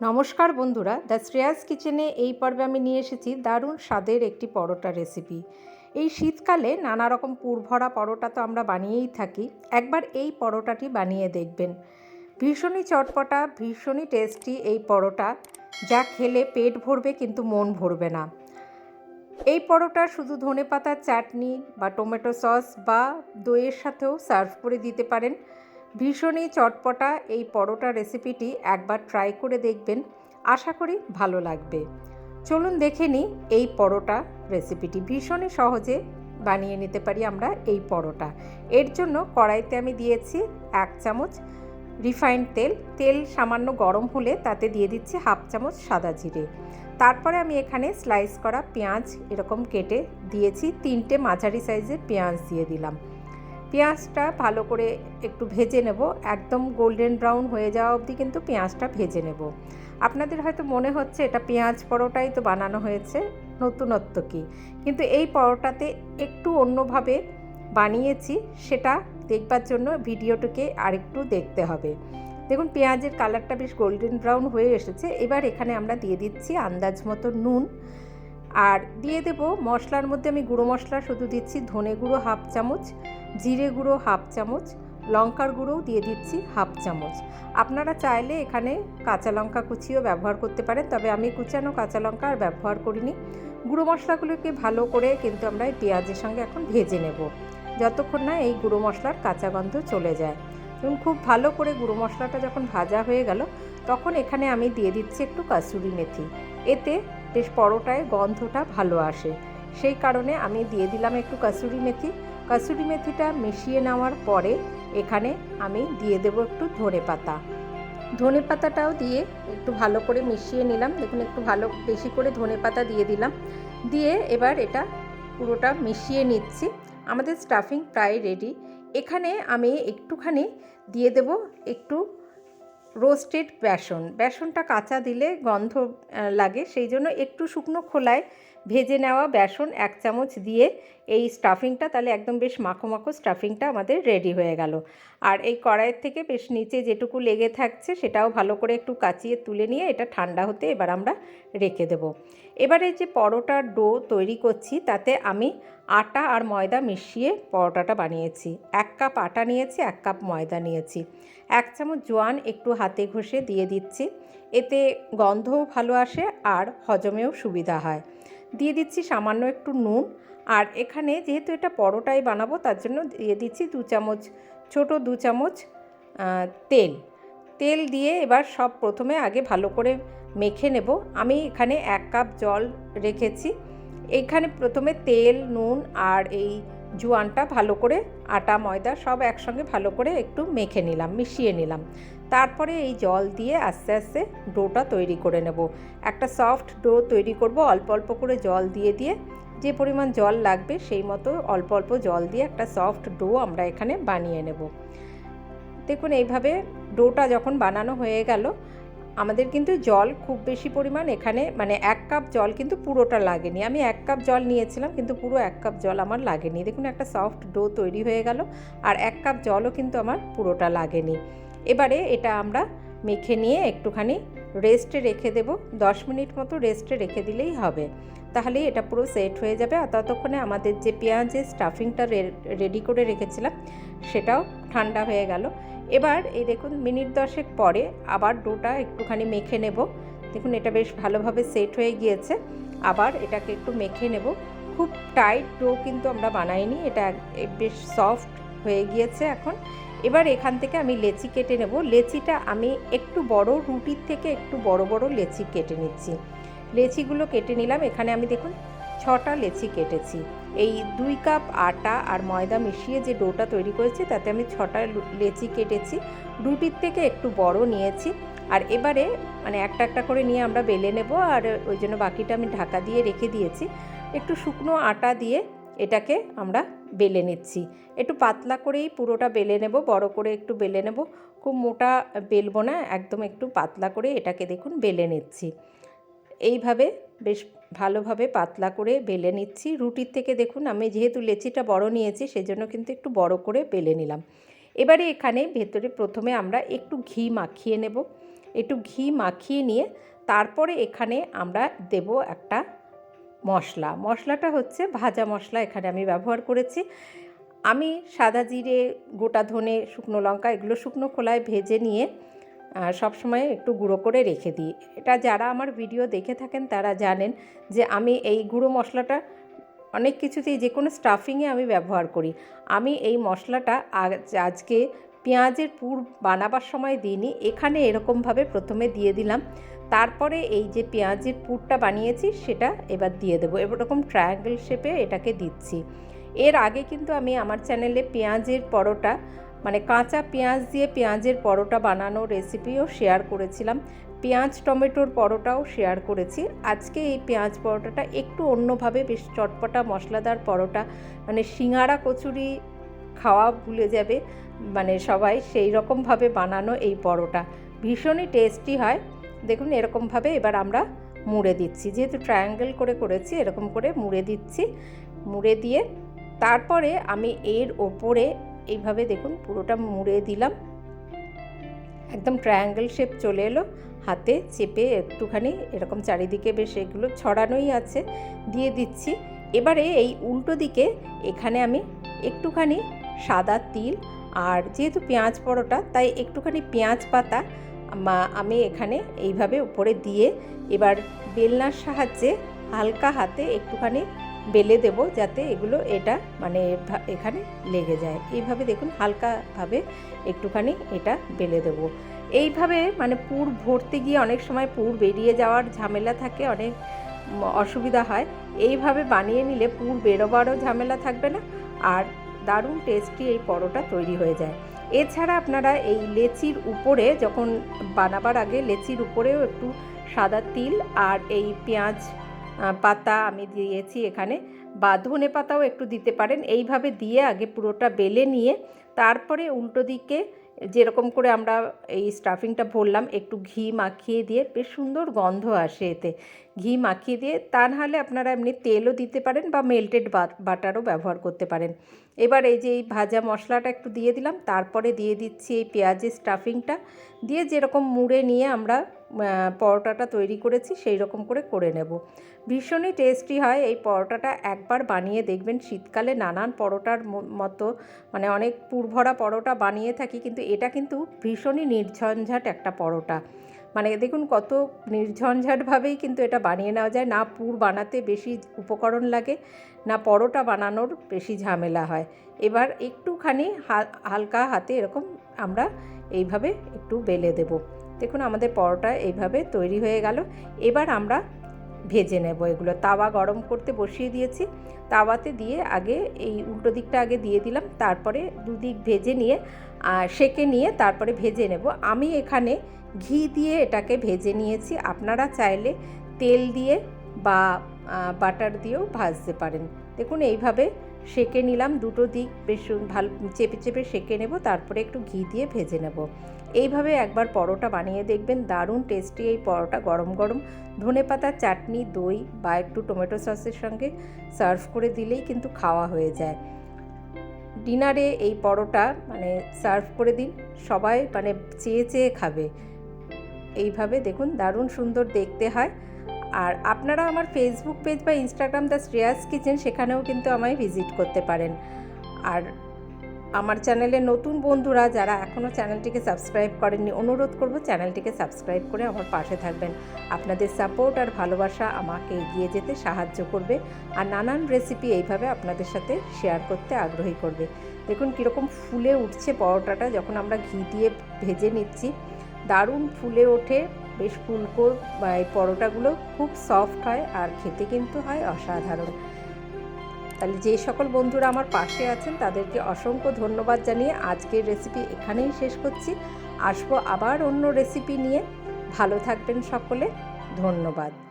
নমস্কার বন্ধুরা, দ্য শ্রেয়াস কিচেনে এই পর্বে আমি নিয়ে এসেছি দারুণ স্বাদের একটি পরোটা রেসিপি এই শীতকালে নানা রকম পুরভরা পরোটা তো আমরা বানিয়েই থাকি, একবার এই পরোটাটি বানিয়ে দেখবেন। ভীষণই চটপটা, ভীষণই টেস্টি এই পরোটা, যা খেলে পেট ভরবে কিন্তু মন ভরবে না। এই পরোটা শুধু ধনে পাতার চাটনি বা টমেটো সস বা দইয়ের সাথেও সার্ভ করে দিতে পারেন। ভীষণই চটপটা এই পরোটা রেসিপিটি একবার ট্রাই করে দেখবেন। আশা করি ভালো লাগবে। চলুন দেখে নিই এই পরোটা রেসিপিটি ভীষণই সহজে বানিয়ে নিতে পারি আমরা এই পরোটা। এর জন্য কড়াইতে আমি দিয়েছি এক চামচ রিফাইন্ড তেল। তেল সামান্য গরম হলে তাতে দিয়ে দিচ্ছি হাফ চামচ সাদা জিরে। তারপরে আমি এখানে স্লাইস করা পেঁয়াজ এরকম কেটে দিয়েছি। তিনটে মাঝারি সাইজের পেঁয়াজ দিয়ে দিলাম। পেঁয়াজটা ভালো করে একটু ভেজে নেব। একদম গোল্ডেন ব্রাউন হয়ে যাওয়া অবধি কিন্তু পেঁয়াজটা ভেজে নেব। আপনাদের হয়তো মনে হচ্ছে এটা পেঁয়াজ পরোটাই তো বানানো হয়েছে, নতুনত্ব কী? কিন্তু এই পরোটাতে একটু অন্যভাবে বানিয়েছি, সেটা দেখবার জন্য ভিডিওটিকে আরেকটু দেখতে হবে। দেখুন, পেঁয়াজের কালারটা বেশ গোল্ডেন ব্রাউন হয়ে এসেছে। এবার এখানে আমরা দিয়ে দিচ্ছি আন্দাজ মতো নুন। আর দিয়ে দেব মশলার মধ্যে আমি গুঁড়ো মশলা, শুধু দিচ্ছি ধনে গুঁড়ো হাফ চামচ, জিরে গুঁড়ো হাফ চামচ, লঙ্কার গুঁড়োও দিয়ে দিচ্ছি হাফ চামচ। আপনারা চাইলে এখানে কাঁচা লঙ্কা কুচিও ব্যবহার করতে পারেন, তবে আমি কুচানো কাঁচা লঙ্কা আর ব্যবহার করিনি। গুঁড়ো মশলাগুলোকে ভালো করে কিন্তু আমরা এই পেঁয়াজের সঙ্গে এখন ভেজে নেব, যতক্ষণ না এই গুঁড়ো মশলার কাঁচা গন্ধ চলে যায়। এবং খুব ভালো করে গুঁড়ো মশলাটা যখন ভাজা হয়ে গেল, তখন এখানে আমি দিয়ে দিচ্ছি একটু কাসুরি মেথি। এতে বেশ পরোটায় গন্ধটা ভালো আসে। সেই কারণে আমি দিয়ে দিলাম একটু কাসুরি মেথি। কাসুরি মেথিটা মিশিয়ে নেওয়ার পরে এখানে আমি দিয়ে দেব একটু ধনে পাতা। ধনে পাতাটাও দিয়ে একটু ভালো করে মিশিয়ে নিলাম। দেখুন, একটু ভালো, বেশি করে ধনে পাতা দিয়ে দিলাম। দিয়ে এবার এটা পুরোটা মিশিয়ে নিচ্ছি। আমাদের স্টাফিং প্রায় রেডি এখানে আমি একটুখানি দিয়ে দেব একটু রোস্টেড বেসন। বেসনটা কাঁচা দিলে গন্ধ লাগে সেই জন্য একটু শুকনো খোলায় ভেজে নেওয়া বেসন এক চামচ দিয়ে এই স্টাফিংটা, তাহলে একদম বেশ মাখো মাখো স্টাফিংটা আমাদের রেডি হয়ে গেল। আর এই কড়াইয়ের থেকে বেশ নিচে যেটুকু লেগে থাকছে, সেটাও ভালো করে একটু কাচিয়ে তুলে নিয়ে এটা ঠান্ডা হতে এবার আমরা রেখে দেব। এবারে যে পরোটার ডো তৈরি করছি, তাতে আমি আটা আর ময়দা মিশিয়ে পরোটাটা বানিয়েছি। এক কাপ আটা নিয়েছি, এক কাপ ময়দা নিয়েছি। এক চামচ জোয়ান একটু হাতে ঘষে দিয়ে দিচ্ছি। এতে গন্ধও ভালো আসে আর হজমেও সুবিধা হয়। দিয়ে দিচ্ছি সামান্য একটু নুন। আর এখানে যেহেতু এটা পরোটাই বানাবো, তার জন্য দিয়ে দিচ্ছি দু চামচ, ছোট দু চামচ তেল। তেল দিয়ে এবার সব প্রথমে আগে ভালো করে মেখে নেব। আমি এখানে এক কাপ জল রেখেছি। এখানে প্রথমে তেল, নুন আর এই জোয়ানটা ভালো করে, আটা, ময়দা সব একসঙ্গে ভালো করে একটু মেখে নিলাম, মিশিয়ে নিলাম। তারপরে এই জল দিয়ে আস্তে আস্তে ডোটা তৈরি করে নেব। একটা সফট ডো তৈরি করব, অল্প অল্প করে জল দিয়ে দিয়ে। যে পরিমাণ জল লাগবে সেই মতো অল্প অল্প জল দিয়ে একটা সফট ডো আমরা এখানে বানিয়ে নেব। দেখুন, এইভাবে ডোটা যখন বানানো হয়ে গেল আমাদের কিন্তু জল খুব বেশি পরিমাণ এখানে মানে এক কাপ জল কিন্তু পুরোটা লাগেনি। আমি এক কাপ জল নিয়েছিলাম, কিন্তু পুরো এক কাপ জল আমার লাগেনি। দেখুন, একটা সফট ডো তৈরি হয়ে গেল, আর এক কাপ জলও কিন্তু আমার পুরোটা লাগেনি। এবারে এটা আমরা মেখে নিয়ে একটুখানি রেস্টে রেখে দেব। দশ মিনিট মতো রেস্টে রেখে দিলেই হবে। তাহলেই এটা পুরো সেট হয়ে যাবে, আর ততক্ষণে আমাদের যে পেঁয়াজের স্টাফিংটা রেডি করে রেখেছিলাম, সেটাও ঠান্ডা হয়ে গেল। এবার এই দেখুন মিনিট দশেক পরে আবার ডোটা একটুখানি মেখে নেব। দেখুন এটা বেশ ভালোভাবে সেট হয়ে গিয়েছে। আবার এটাকে একটু মেখে নেব। খুব টাইট ডো কিন্তু আমরা বানাইনি, এটা বেশ সফট হয়ে গিয়েছে এখন। এবার এখান থেকে আমি লেচি কেটে নেব। লেচিটা আমি একটু বড় রুটির থেকে একটু বড় বড় লেচি কেটে নিচ্ছি। লেচিগুলো কেটে নিলাম। এখানে আমি দেখুন ছটা লেচি কেটেছি। এই দুই কাপ আটা আর ময়দা মিশিয়ে যে ডোটা তৈরি করেছি, তাতে আমি ছটা লেচি কেটেছি। রুটির থেকে একটু বড় নিয়েছি। আর এবারে মানে একটা একটা করে নিয়ে আমরা বেলে নেব আর ওই জন্য বাকিটা আমি ঢাকা দিয়ে রেখে দিয়েছি। একটু শুকনো আটা দিয়ে এটাকে আমরা বেলে নিচ্ছি। একটু পাতলা করেই পুরোটা বেলে নেব, বড় করে একটু বেলে নেব। খুব মোটা বেলবো না, একদম একটু পাতলা করে এটাকে দেখুন বেলে নিচ্ছি। এইভাবে বেশ ভালোভাবে পাতলা করে বেলে নিচ্ছি। রুটির থেকে দেখুন, আমি যেহেতু লেচিটা বড় নিয়েছি, সেজন্য কিন্তু একটু বড় করে বেলে নিলাম। এবারে এখানে ভেতরে প্রথমে আমরা একটু ঘি মাখিয়ে নেব। একটু ঘি মাখিয়ে নিয়ে তারপরে এখানে আমরা দেব একটা মশলা। মশলাটা হচ্ছে ভাজা মশলা এখানে আমি ব্যবহার করেছি। আমি সাদা জিরে, গোটা ধনে, শুকনো লঙ্কা এগুলো শুকনো খোলায় ভেজে নিয়ে সব সময় একটু গুঁড়ো করে রেখে দিই। এটা যারা আমার ভিডিও দেখে থাকেন তারা জানেন যে আমি এই গুঁড়ো মশলাটা অনেক কিছুতেই যে কোনো স্টাফিংয়ে আমি ব্যবহার করি। আমি এই মশলাটা আজকে পেঁয়াজের পুর বানাবার সময় দিইনি। এখানে এরকমভাবে প্রথমে দিয়ে দিলাম। তারপরে এই যে পেঁয়াজের পুরটা বানিয়েছি সেটা এবার দিয়ে দেবো। এরকম ট্রায়াঙ্গেল শেপে এটাকে দিচ্ছি। এর আগে কিন্তু আমি আমার চ্যানেলে পেঁয়াজের পরোটা মানে কাঁচা পেঁয়াজ দিয়ে পেঁয়াজের পরোটা বানানোর রেসিপিও শেয়ার করেছিলাম। পেঁয়াজ, টমেটোর পরোটাও শেয়ার করেছি। আজকে এই পেঁয়াজ পরোটাটা একটু অন্যভাবে, বেশ চটপটা মশলাদার পরোটা মানে সিঙাড়া কচুরি খাওয়া ভুলে যাবে মানে সবাই সেই রকমভাবে বানানো এই পরোটা। ভীষণই টেস্টি হয়। দেখুন, এরকমভাবে এবার আমরা মুড়ে দিচ্ছি। যেহেতু ট্রায়াঙ্গেল করে করেছি, এরকম করে মুড়ে দিচ্ছি। মুড়ে দিয়ে তারপরে আমি এর ওপরে এইভাবে দেখুন পুরোটা মুড়ে দিলাম। একদম ট্রায়াঙ্গেল শেপ চলে এলো। হাতে চেপে একটুখানি এরকম চারিদিকে বেশ এগুলো ছড়ানোই আছে, দিয়ে দিচ্ছি। এবারে এই উল্টো দিকে এখানে আমি একটুখানি সাদা তিল আর যেহেতু পেঁয়াজ পরোটা, তাই একটুখানি পেঁয়াজ পাতা আমি এখানে এইভাবে উপরে দিয়ে এবার বেলনার সাহায্যে হালকা হাতে একটুখানি বেলে দেব যাতে এগুলো এটা মানে এখানে লেগে যায়। এইভাবে দেখুন হালকাভাবে একটুখানি এটা বেলে দেব। এইভাবে মানে পুর ভরতে গিয়ে অনেক সময় পুর বেরিয়ে যাওয়ার ঝামেলা থাকে, অনেক অসুবিধা হয়। এইভাবে বানিয়ে নিলে পুর বেরোবারও ঝামেলা থাকবে না আর দারুণ টেস্টি এই পরোটা তৈরি হয়ে যায়। এছাড়া আপনারা এই লেচির উপরে যখন বানাবার আগে লেচির উপরেও একটু সাদা তিল আর এই পেঁয়াজ পাতা আমি দিয়েছি এখানে। বা ধনে পাতাও একটু দিতে পারেন। এইভাবে দিয়ে আগে পুরোটা বেলে নিয়ে তারপরে উল্টো দিকে যেরকম করে আমরা এই স্টাফিংটা ভরলাম, একটু ঘি মাখিয়ে দিয়ে বেশ সুন্দর গন্ধ আসে এতে। ঘি মাখিয়ে দিয়ে তা নাহলে আপনারা এমনি তেলও দিতে পারেন বা মেল্টেড বাটারও ব্যবহার করতে পারেন। এবার এই যে এই ভাজা মশলাটা একটু দিয়ে দিলাম। তারপরে দিয়ে দিচ্ছি এই পেঁয়াজের স্টাফিংটা দিয়ে যেরকম মুড়ে নিয়ে আমরা পরোটাটা তৈরি করেছি সেই রকম করে করে নেব। ভীষণই টেস্টি হয় এই পরোটাটা। একবার বানিয়ে দেখবেন, শীতকালে নানান পরোটার মতো মানে অনেক পুরভরা পরোটা বানিয়ে থাকি, কিন্তু এটা কিন্তু ভীষণই নির্ঝঞ্ঝাট একটা পরোটা। মানে দেখুন, কত নির্ঝঞ্ঝাটভাবেই কিন্তু এটা বানিয়ে নেওয়া যায়। না পুর বানাতে বেশি উপকরণ লাগে, না পরোটা বানানোর বেশি ঝামেলা হয়। এবার একটুখানি হালকা হাতে এরকম আমরা এইভাবে একটু বেলে দেব। দেখুন আমাদের পরোটা এইভাবে তৈরি হয়ে গেল। এবার আমরা ভেজে নেব এগুলো। তাওয়া গরম করতে বসিয়ে দিয়েছি। তাওয়াতে দিয়ে আগে এই উল্টো দিকটা আগে দিয়ে দিলাম। তারপরে দুদিক ভেজে নিয়ে সেকে নিয়ে তারপরে ভেজে নেব। আমি এখানে ঘি দিয়ে এটাকে ভেজে নিয়েছি। আপনারা চাইলে তেল দিয়ে বা বাটার দিয়েও ভাজতে পারেন। দেখুন এইভাবে সেকে নিলাম। দুটো দিক বেশ ভালো চেপে চেপে সেকে নেব। তারপরে একটু ঘি দিয়ে ভেজে নেব। এইভাবে একবার পরোটা বানিয়ে দেখবেন, দারুণ টেস্টি এই পরোটা গরম গরম। ধনে পাতার চাটনি, দই বা একটু টমেটো সসের সঙ্গে সার্ভ করে দিলেই কিন্তু খাওয়া হয়ে যায়। ডিনারে এই পরোটা মানে সার্ভ করে দিন, সবাই মানে চেয়ে চেয়ে খাবে। এইভাবে দেখুন, দারুণ সুন্দর দেখতে হয়। আর আপনারা আমার ফেসবুক পেজ বা ইনস্টাগ্রাম দ্য শ্রেয়াস কিচেন, সেখানেও কিন্তু আমায় ভিজিট করতে পারেন। আর আমার চ্যানেলে নতুন বন্ধুরা যারা এখনও চ্যানেলটিকে সাবস্ক্রাইব করেননি, অনুরোধ করব চ্যানেলটিকে সাবস্ক্রাইব করে আমার পাশে থাকবেন। আপনাদের সাপোর্ট আর ভালোবাসা আমাকে এগিয়ে যেতে সাহায্য করবে আর নানান রেসিপি এইভাবে আপনাদের সাথে শেয়ার করতে আগ্রহী করবে। দেখুন কীরকম ফুলে উঠছে পরোটাটা, যখন আমরা ঘি দিয়ে ভেজে নিচ্ছি, দারুণ ফুলে ওঠে। বেশ ফুলকো এই পরোটাগুলো খুব সফট হয় আর খেতে কিন্তু হয় অসাধারণ। তাহলে যে সকল বন্ধুরা আমার পাশে আছেন, তাদেরকে অসংখ্য ধন্যবাদ জানিয়ে আজকের রেসিপি এখানেই শেষ করছি। আসব আবার অন্য রেসিপি নিয়ে। ভালো থাকবেন সকলে। ধন্যবাদ।